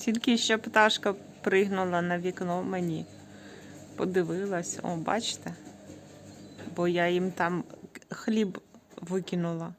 Тільки ще пташка пригнула на вікно мені. Подивилась, о, бачите? Бо я їм там хліб викинула.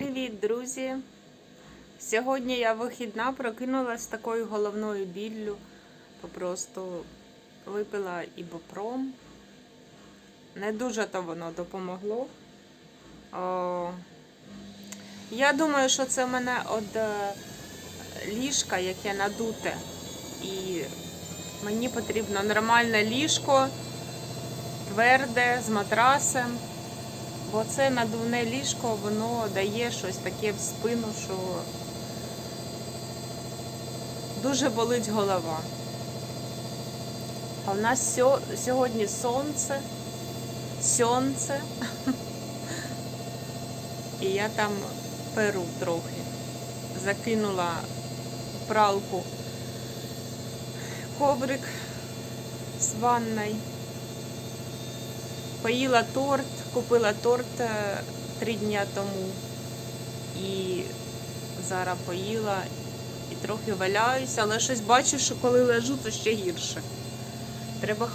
Привіт, друзі! Сьогодні я вихідна прокинулася з такою головною біллю. Попросту випила ібопром. Не дуже то воно допомогло. О, я думаю, що це в мене від е, ліжка, яке надуте. І мені потрібно нормальне ліжко, тверде, з матрасом. Бо це надувне ліжко, воно дає щось таке в спину, що дуже болить голова. А в нас сьогодні сонце, сонце. І я там перу трохи. Закинула пралку коврик з ванною. Поїла торт, купила торт е, три дні тому і зараз поїла і трохи валяюся, але щось бачу, що коли лежу, то ще гірше. Треба,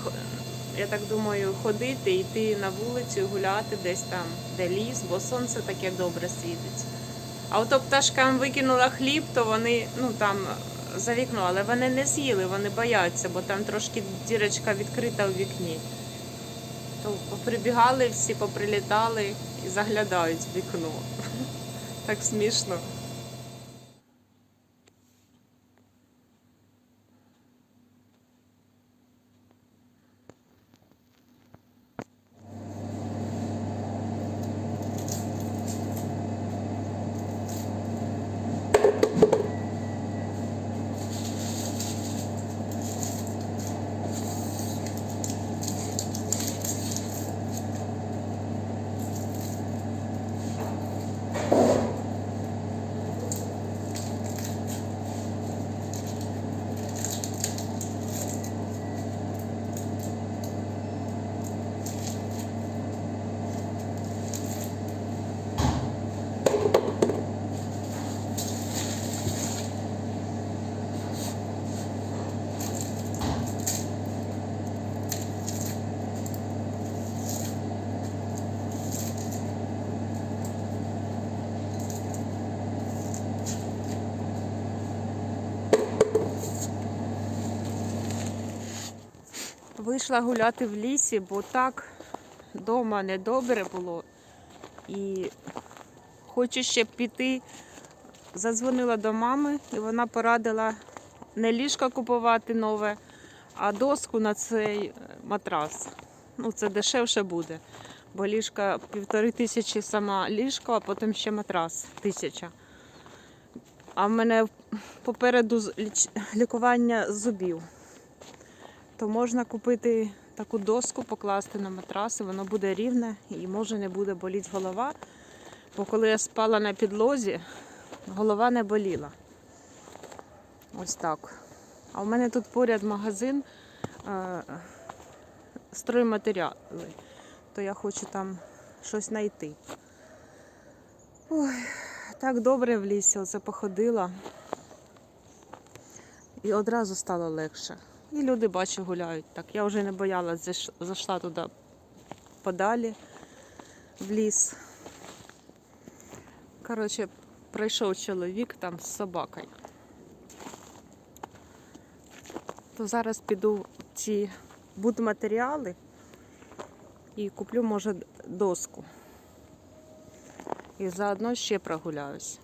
я так думаю, ходити, йти на вулицю, гуляти десь там, де ліс, бо сонце таке добре світить. А ото пташкам викинула хліб, то вони ну там за вікно, але вони не з'їли, вони бояться, бо там трошки дірочка відкрита у вікні. То поприбігали всі, поприлітали і заглядають в вікно. Так смішно. Вийшла гуляти в лісі, бо так вдома недобре було. І хочу ще піти. Задзвонила до мами, і вона порадила не ліжко купувати нове, а доску на цей матрас. Ну, це дешевше буде. Бо ліжка півтори тисячі сама ліжко, а потім ще матрас тисяча. А в мене попереду лікування зубів то можна купити таку доску, покласти на матрас, і воно буде рівне і може не буде боліти голова. Бо коли я спала на підлозі, голова не боліла. Ось так. А у мене тут поряд магазин е, стройматеріали, то я хочу там щось знайти. Ой, так добре в лісі, оце походила. І одразу стало легше. І люди, бачу, гуляють. Так, я вже не боялась, зайшла туди подалі в ліс. Коротше, прийшов чоловік там з собакою. То зараз піду в ці будматеріали і куплю, може, доску. І заодно ще прогуляюсь.